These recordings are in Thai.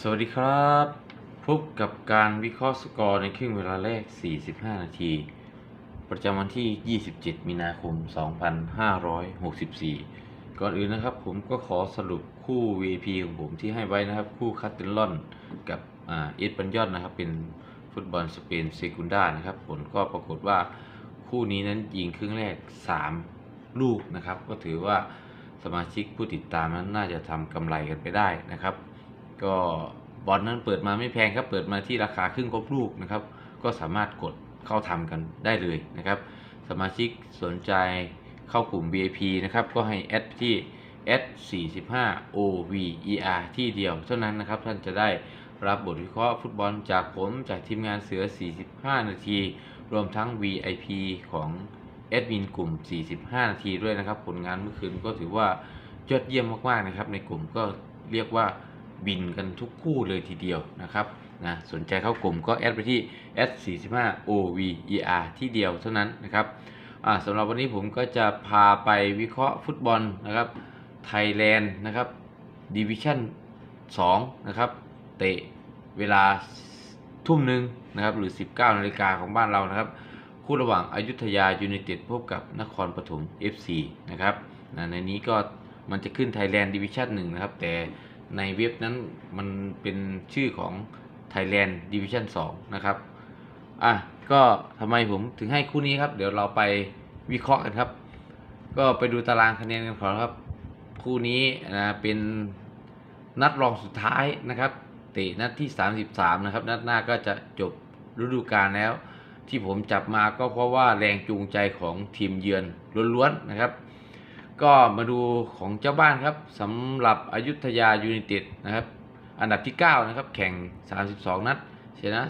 สวัสดีครับ พบกับการวิเคราะห์สกอร์ในครึ่งเวลาแรก 45 นาที ประจำวันที่ 27 มีนาคม 2564 ก่อนอื่นนะครับ ผมก็ขอสรุปคู่ VP ของผมที่ให้ไว้นะครับ คู่คัตเตนลอนกับอ่าเอสปันยอนนะครับ เป็นฟุตบอลสเปนเซกุนดานะครับ ผลก็ปรากฏว่าคู่นี้นั้นยิงครึ่งแรก 3 ลูกนะครับ ก็ถือว่าสมาชิกผู้ติดตามนั้นน่าจะทำกำไรกันไปได้นะครับ ก็บอลนั้นเปิดมาไม่แพงครับ เปิดมาที่ราคาครึ่งครบลูกนะครับ ก็สามารถกดเข้าทำกันได้เลยนะครับ สมาชิกสนใจเข้ากลุ่ม VIP นะครับ ก็ให้แอดที่ S 45 OVER ที่เดียวเท่านั้นนะครับ ท่านจะได้รับบทวิเคราะห์ฟุตบอลจากผมจากทีมงานเสือ 45 นาที รวมทั้ง VIP ของแอดมินกลุ่ม 45 นาทีด้วยนะครับ ผลงานเมื่อคืนก็ถือว่ายอดเยี่ยมมากๆนะครับ ในกลุ่มก็เรียกว่า บินกันทุกคู่เลยทีเดียวนะครับนะสนใจเข้ากลุ่มก็แอดไปที่ S 45 OVER ที่เดียวเท่านั้นนะครับอ่าสำหรับวันนี้ผมก็จะพาไปวิเคราะห์ฟุตบอลนะครับไทยแลนด์นะครับดิวิชั่น2นะครับเตะเวลาทุ่มหนึ่งนะครับหรือ 19นาฬิกาของบ้านเรานะครับ คู่ระหว่างอายุทยายูไนเต็ดพบกับนครปฐม FC นะครับนะในนี้ก็มันจะขึ้นไทยแลนด์ดิวิชั่น1นะครับแต่ ในเว็บนั้นมันเป็นชื่อของ Thailand Division 2 นะครับ อะ ก็ทำไมผมถึงให้คู่นี้ครับ เดี๋ยวเราไปวิเคราะห์กันครับ ก็ไปดูตารางคะแนนกันก่อนครับ คู่นี้นะเป็นนัดรองสุดท้ายนะครับ เตะนัดที่ 33 นะครับ นัดหน้าก็จะจบฤดูกาลแล้ว ที่ผมจับมาก็เพราะว่าแรงจูงใจของทีมเยือนล้วนๆนะครับ ก็มาดูของเจ้าบ้านครับสำหรับอายุทยายูไนเต็ดนะครับ อันดับที่ 9 นะครับ แข่ง 32 นัดชนะ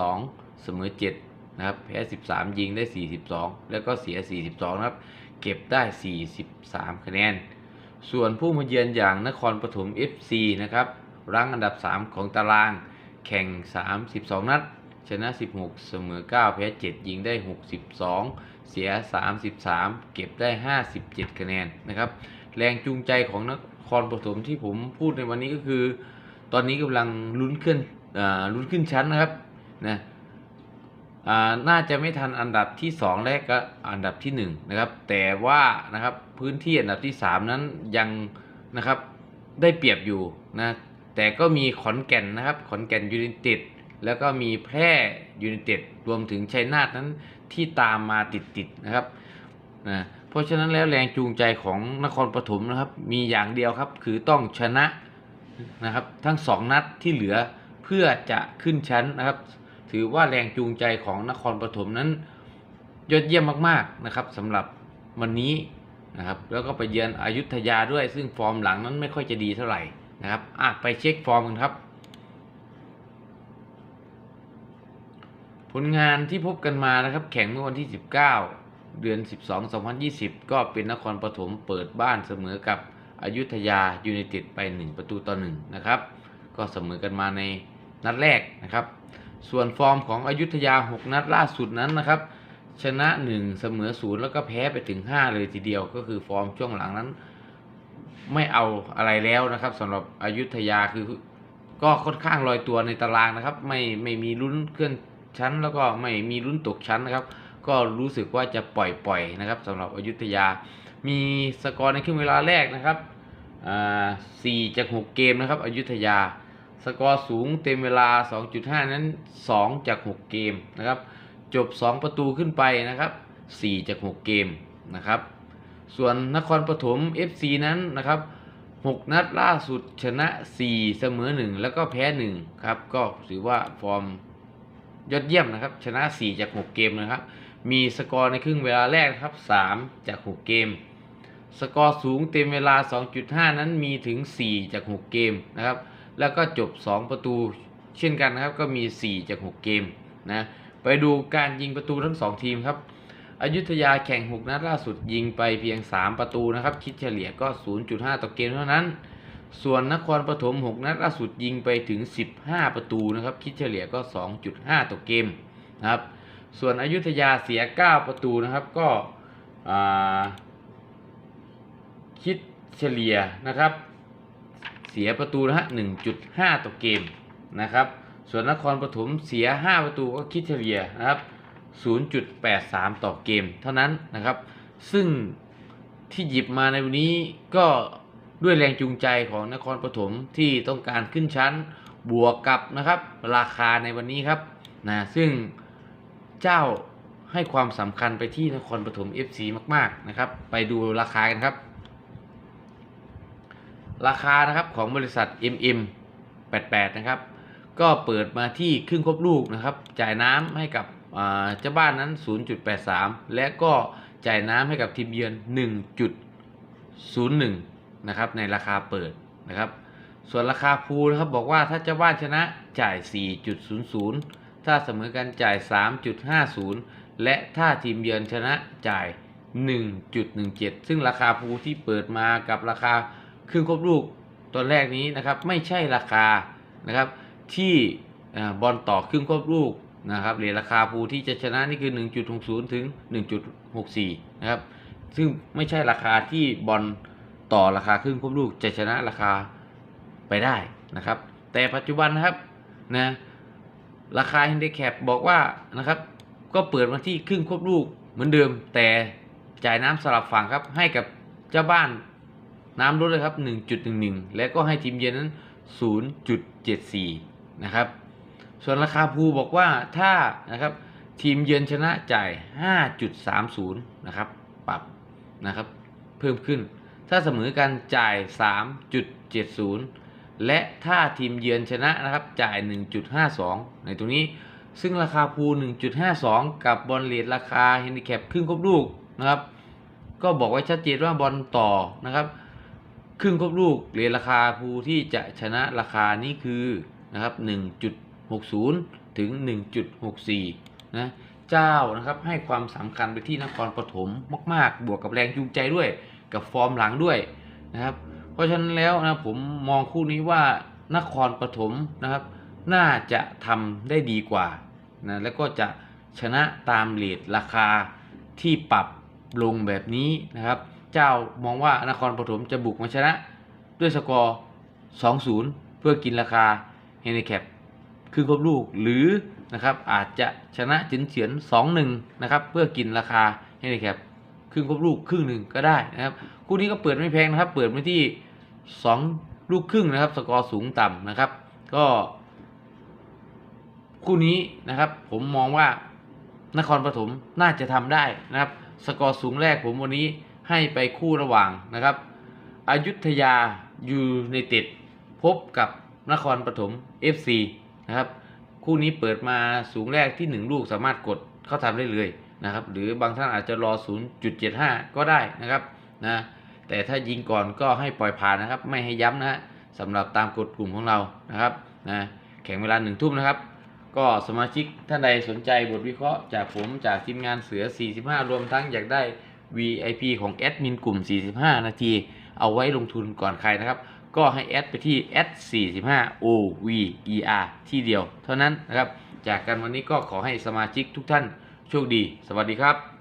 12 เสมอ 7 นะครับ แพ้ 13 ยิงได้ 42 แล้วก็เสีย 42 นะครับ เก็บได้ 43 คะแนน ส่วนผู้มาเยือนอย่างนครปฐม FC นะครับรั้งอันดับ 3 ของตาราง แข่ง 32 นัด ชนะ 16 เสมอ 9 แพ้ 7 ยิงได้ 62 เสีย 33 เก็บได้ 57 คะแนนนะครับแรงจูงใจของนครปฐมที่ผมพูดในวันนี้ก็คือ ตอนนี้กำลังลุ้นขึ้นอ่าลุ้นขึ้นชั้นนะครับนะอ่าน่าจะไม่ทันอันดับที่ 2 และก็อันดับที่ 1 นะครับ แต่ว่านะครับพื้นที่อันดับที่ 3 นั้นยังนะครับได้เปรียบอยู่นะแต่ก็มีขอนแก่นนะครับขอนแก่นยูไนเต็ด แล้วก็มีแพร่ยูไนเต็ดรวมถึงชัยนาทนั้นที่ตามมาติดๆนะครับนะเพราะฉะนั้นแล้วแรงจูงใจของนครปฐมนะครับ มีอย่างเดียวครับ คือต้องชนะนะครับ ทั้งสองนัดที่เหลือเพื่อจะขึ้นชั้นนะครับ ถือว่าแรงจูงใจของนครปฐมนั้น ยอดเยี่ยมมากๆนะครับสำหรับวันนี้นะครับ แล้วก็ไปเยือนอยุธยาด้วยซึ่งฟอร์มหลังนั้นไม่ค่อยจะดีเท่าไหร่นะครับอะไปเช็คฟอร์มกันครับ ผลงานที่พบกันมานะครับ แข่งเมื่อวันที่ 19 เดือน 12 2020 ก็เป็นนครปฐมเปิดบ้านเสมอกับอยุธยายูไนเต็ดไป 1 ประตูต่อ1นะครับ ก็เสมอกันมาในนัดแรกนะครับ ส่วนฟอร์มของอยุธยา 6 นัดล่าสุดนั้นนะครับ ชนะ 1 เสมอ 0 แล้วก็แพ้ไปถึง 5 เลยทีเดียว ก็คือฟอร์มช่วงหลังนั้น ไม่เอาอะไรแล้วนะครับสำหรับอยุธยาคือก็ค่อนข้างลอยตัวในตารางนะครับ ไม่ไม่มีลุ้นเคลื่อน ชั้นแล้วก็ไม่มีลุ้นตกชั้นนะครับ ก็รู้สึกว่าจะปล่อยๆนะครับสำหรับอยุธยา มีสกอร์ในครึ่งเวลาแรกนะครับอ่าสี่จากหกเกมนะครับอยุธยา สกอร์สูงเต็มเวลา 2.5 นั้น 2 จาก 6 เกมนะครับ จบ 2 ประตูขึ้นไปนะครับ 4 จาก 6 เกมนะครับ ส่วนนครปฐม FC นั้นนะครับ6 นัดล่าสุดชนะ 4 เสมอ 1 แล้วก็แพ้ 1 ครับ ก็ถือว่าฟอร์ม ยอดเยี่ยมนะครับ ชนะ 4 จาก 6 เกมนะครับ มีสกอร์ในครึ่งเวลาแรกครับ 3 จาก 6 เกม สกอร์สูงเต็มเวลา 2.5 นั้นมีถึง 4 จาก 6 เกมนะครับ แล้วก็จบ 2 ประตูเช่นกันนะครับ ก็มี 4 จาก 6 เกมนะ ไปดูการยิงประตูทั้ง 2 ทีมครับอยุธยาแข่ง 6 นัดล่าสุดยิงไปเพียง 3 ประตูนะครับ คิดเฉลี่ยก็ 0.5 ต่อเกมเท่านั้น ส่วนนครปฐม 6 นัดล่าสุดยิงไปถึง 15 ประตูนะครับ คิดเฉลี่ยก็ 2.5 ต่อเกมนะครับ ส่วนอยุธยาเสีย 9 ประตูนะครับ ก็คิดเฉลี่ยนะครับ เสียประตูนะฮะ 1.5 ต่อเกมนะครับ ส่วนนครปฐมเสีย 5 ประตูก็คิดเฉลี่ยนะครับ 0.83 ต่อเกม เท่านั้นนะครับ ซึ่งที่หยิบมาในวันนี้ก็ ด้วยแรงจูงใจของนครปฐมที่ต้องการขึ้นชั้นบวกกับนะครับราคาในวันนี้ครับนะซึ่งเจ้าให้ความสำคัญไปที่นครปฐม FC มาก ๆ นะครับ ไปดูราคากันครับ ราคานะครับของบริษัท MM 88 นะครับ ก็เปิดมาที่ครึ่งครบลูกนะครับ จ่ายน้ำให้กับเจ้าบ้านนั้น 0.83 และก็จ่ายน้ำให้กับทีมเยือน 1.01 นะครับในราคาเปิดนะครับส่วนราคาพูลนะครับบอกว่าถ้าเจ้าบ้านชนะจ่าย 4.00 ถ้าเสมอกันจ่าย 3.50 และถ้าทีมเยือนชนะจ่าย 1.17 ซึ่งราคาพูลที่เปิดมากับราคาครึ่งครบลูกตอนแรกนี้นะครับไม่ใช่ราคานะครับที่บอลต่อครึ่งครบลูกนะครับเหรียราคาภูที่จะชนะนี่คือ 1.60 ถึง 1.64 นะครับซึ่งไม่ใช่ราคาที่บอล ต่อราคาครึ่งครบลูกจะชนะราคาไปได้นะครับ แต่ปัจจุบันนะครับนะราคา handicap บอกว่านะครับก็เปิดมาที่ครึ่งครบลูกเหมือนเดิม แต่จ่ายน้ำสลับฝั่งครับให้กับเจ้าบ้านน้ำลดเลยครับ 1.11 และก็ให้ทีมเยือนนั้น 0.74 นะครับ ส่วนราคาภูบอกว่าถ้านะครับทีมเยือนชนะจ่าย 5.30 นะครับ ปรับนะครับ เพิ่มขึ้น ถ้าเสมอกันจ่าย 3.70 และถ้าทีมเยือนชนะนะครับจ่าย 1.52 ในตรงนี้ซึ่งราคาภู1.52 กับบอลเลดราคาเฮนดิแคปครึ่งครบลูกนะครับ ก็บอกไว้ชัดเจนว่าบอลต่อนะครับ ครึ่งครบลูกเหรียญราคาภูที่จะชนะราคานี้คือนะครับ 1.60 ถึง 1.64 นะ เจ้านะครับให้ความสำคัญไปที่นครปฐมมาก ๆ บวกกับแรงจูงใจด้วย กับฟอร์มหลังด้วยนะครับ เพราะฉะนั้นแล้วนะผมมองคู่นี้ว่านครปฐมนะครับ น่าจะทำได้ดีกว่านะแล้วก็จะชนะตามเลทราคาที่ปรับลงแบบนี้นะครับ เจ้ามองว่านครปฐมจะบุกมาชนะด้วยสกอร์ 2-0 เพื่อกินราคาเฮนแคปครึ่งครบลูกหรือนะครับอาจจะชนะจินเฉียน 2-1 นะครับ เพื่อกินราคาเฮนแคป รึ่งครบลูกครึ่งหนึ่งก็ได้นะครับ คู่นี้ก็เปิดไม่แพงนะครับ เปิดมาที่ 2 ลูกครึ่งนะครับ สกอร์สูงต่ำนะครับ ก็ คู่นี้นะครับ ผมมองว่านครปฐมน่าจะทำได้นะครับ สกอร์สูงแรกผมวันนี้ให้ไปคู่ระหว่างนะครับอายุทยายูไนเต็ดพบกับนครปฐม FC นะครับ คู่นี้เปิดมาสูงแรกที่ 1 ลูกสามารถกดเข้าทำได้เลย นะครับหรือบางท่านอาจจะรอ 0.75 ก็ได้นะครับนะแต่ถ้ายิงก่อนก็ให้ปล่อยผ่านนะครับ ไม่ให้ย้ำนะฮะสำหรับตามกฎกลุ่มของเรานะครับนะแข่งเวลาหนึ่งทุ่มนะครับ ก็สมาชิกท่านใดสนใจบทวิเคราะห์จากผมจากทีมงานเสือ 45 รวมทั้งอยากได้ VIP ของแอดมินกลุ่ม 45 นาที เอาไว้ลงทุนก่อนใครนะครับ ก็ให้แอดไปที่แอด45 OVER ที่เดียว เท่านั้นนะครับ จากกันวันนี้ก็ขอให้สมาชิกทุกท่าน โชคดี สวัสดีครับ